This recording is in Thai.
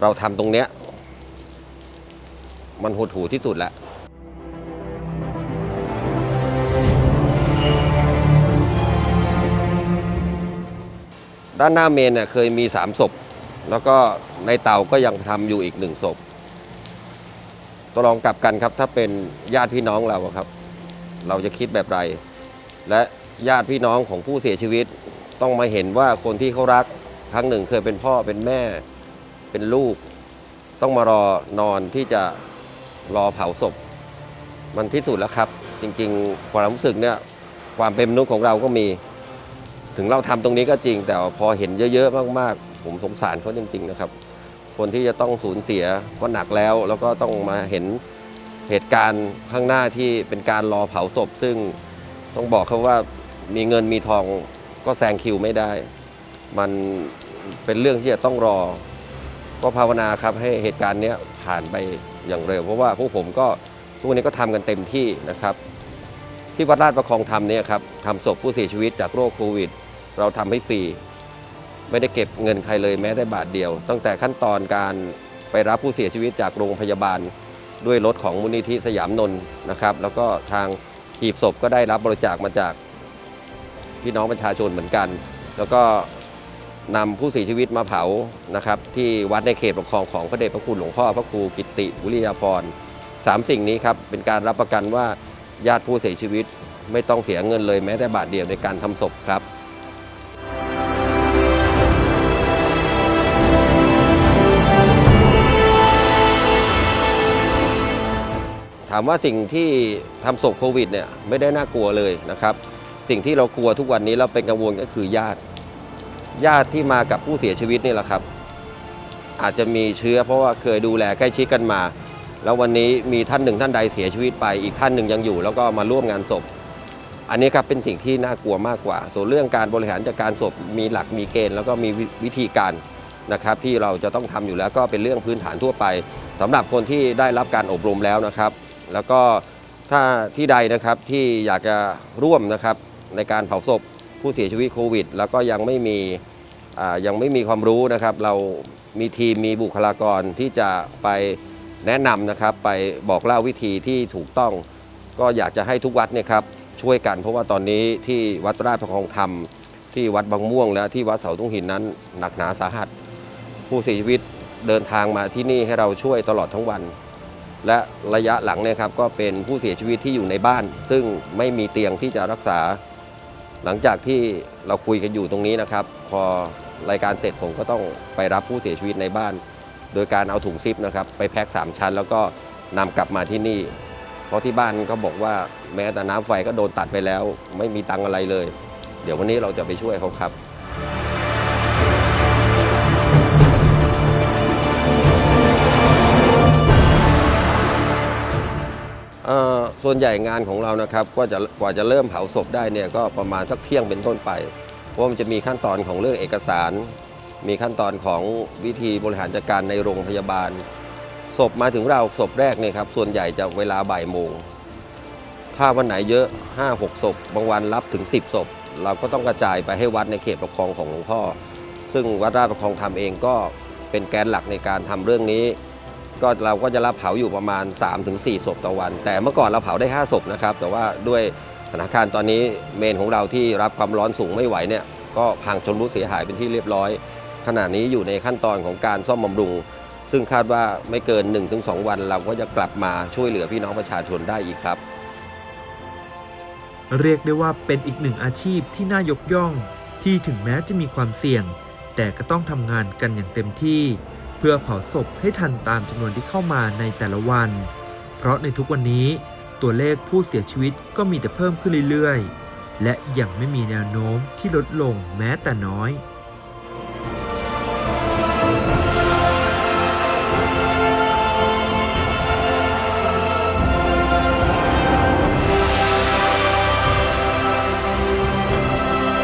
เราทำตรงเนี้ย มันหดหูที่สุดแล้วด้านหน้าเมนเนี่ยเคยมีสามศพ แล้วก็ในเตาก็ยังทำอยู่อีกหนึ่งศพตัวลองกลับกันครับ ถ้าเป็นญาติพี่น้องเราอะครับ เราจะคิดแบบไร และญาติพี่น้องของผู้เสียชีวิต ต้องมาเห็นว่าคนที่เขารัก ครั้งหนึ่งเคยเป็นพ่อเป็นแม่ เป็นลูก ต้องมารอนอนที่จะรอเผาศพ มันที่สุดแล้วครับ จริงๆ ความรู้สึกเนี่ยความเป็นมนุษย์ของเราก็มี ถึงเราทำตรงนี้ก็จริง แต่พอเห็นเยอะๆมากๆ ผมสงสารเขาจริงๆนะครับ คนที่จะต้องสูญเสียก็หนักแล้ว แล้วก็ต้องมาเห็นเหตุการณ์ข้างหน้าที่เป็นการรอเผาศพ ซึ่งต้องบอกเขาว่ามีเงินมีทองก็แซงคิวไม่ได้ มันเป็นเรื่องที่จะต้องรอ ก็ภาวนาครับให้เหตุการณ์นี้ผ่านไปอย่างเร็ว เพราะว่าพวกผมก็ทุกวันนี้ก็ทำกันเต็มที่นะครับ ที่วัดราชประคองธรรมเนี่ยครับทำศพผู้เสียชีวิตจากโรคโควิด เราทำให้ฟรีไม่ได้เก็บเงินใครเลยแม้แต่บาทเดียว ตั้งแต่ขั้นตอนการไปรับผู้เสียชีวิตจากโรงพยาบาล ด้วยรถของมูลนิธิสยามนนท์นะครับ แล้วก็ทางหีบศพก็ได้รับบริจาคมาจากพี่น้องประชาชนเหมือนกัน แล้วก็ นำผู้เสียชีวิตมาเผานะครับ ที่วัดในเขตปกครองของพระเดชพระคุณหลวงพ่อพระครูกิติวิริยาพรสามสิ่งนี้ครับเป็นการรับประกันว่าญาติผู้เสียชีวิตไม่ต้องเสียเงินเลยแม้แต่บาทเดียวในการทำศพครับถามว่าสิ่งที่ทำศพโควิดเนี่ยไม่ได้น่ากลัวเลยนะครับ สิ่งที่เรากลัวทุกวันนี้เราเป็นกังวลก็คือญาติ ญาติที่มากับผู้เสียชีวิตนี่แหละครับ อาจจะมีเชื้อเพราะว่าเคยดูแลใกล้ชิดกันมา แล้ววันนี้มีท่านหนึ่งท่านใดเสียชีวิตไป อีกท่านหนึ่งยังอยู่ แล้วก็มาร่วมงานศพ อันนี้ครับเป็นสิ่งที่น่ากลัวมากกว่า ส่วนเรื่องการบริหารจัดการศพมีหลักมีเกณฑ์ แล้วก็มีวิธีการนะครับ ที่เราจะต้องทำอยู่แล้วก็เป็นเรื่องพื้นฐานทั่วไปสำหรับคนที่ได้รับการอบรมแล้วนะครับ แล้วก็ถ้าที่ใดนะครับที่อยากจะร่วมนะครับในการเผาศพ ผู้เสียชีวิตโควิด แล้วก็ยังไม่มียังไม่มีความรู้นะครับ เรามีทีมมีบุคลากรที่จะไปแนะนำนะครับ ไปบอกเล่าวิธีที่ถูกต้อง ก็อยากจะให้ทุกวัดเนี่ยครับช่วยกัน เพราะว่าตอนนี้ที่วัดราชประคองธรรม ที่วัดบางม่วง และที่วัดเสาตุ้งหินนั้นหนักหนาสาหัส ผู้เสียชีวิตเดินทางมาที่นี่ให้เราช่วยตลอดทั้งวัน และระยะหลังเนี่ยครับก็เป็นผู้เสียชีวิตที่อยู่ในบ้าน ซึ่งไม่มีเตียงที่จะรักษา หลังจากที่เราคุยกันอยู่ตรงนี้นะครับ พอรายการเสร็จผมก็ต้องไปรับผู้เสียชีวิตในบ้าน โดยการเอาถุงซิปนะครับไปแพ็คสามชั้น แล้วก็นำกลับมาที่นี่ เพราะที่บ้านก็บอกว่าแม้แต่น้ำไฟก็โดนตัดไปแล้ว ไม่มีตังอะไรเลย เดี๋ยววันนี้เราจะไปช่วยเขาครับ ส่วนใหญ่งานของเรานะครับก็จะกว่าจะเริ่มเผาศพได้เนี่ยก็ประมาณสักเที่ยงเป็นต้นไปเพราะมันจะมีขั้นตอนของเรื่องเอกสาร มีขั้นตอนของวิธีบริหารจัดการในโรงพยาบาลศพมาถึงเราศพแรกเนี่ยครับส่วนใหญ่จะเวลาบ่ายโมงถ้าวันไหนเยอะ 5 6ศพบางวันรับถึง 10ศพเราก็ต้องกระจายไปให้วัดในเขตปกครองของหลวงพ่อ ซึ่งวัดราชประคองธรรมเองก็เป็นแกนหลักในการทำเรื่องนี้ ก็เราก็จะรับเผาอยู่ประมาณ 3-4 ศพต่อวัน แต่เมื่อก่อนเราเผาได้ 5 ศพนะครับ แต่ว่าด้วยสถานการณ์ตอนนี้เมนของเราที่รับความร้อนสูงไม่ไหวเนี่ยก็พังชนรุดเสียหายเป็นที่เรียบร้อย ขณะนี้อยู่ในขั้นตอนของการซ่อมบำรุง ซึ่งคาดว่าไม่เกิน 1-2 วัน เราก็จะกลับมาช่วยเหลือพี่น้องประชาชนได้อีกครับ เรียกได้ว่าเป็นอีกหนึ่งอาชีพที่น่ายกย่องที่ถึงแม้จะมีความเสี่ยง แต่ก็ต้องทำงานกันอย่างเต็มที่ เพื่อเผาศพให้ทันตามจำนวนที่เข้ามาในแต่ละวัน เพราะในทุกวันนี้ตัวเลขผู้เสียชีวิตก็มีแต่เพิ่มขึ้นเรื่อยๆ และยังไม่มีแนวโน้มที่ลดลงแม้แต่น้อย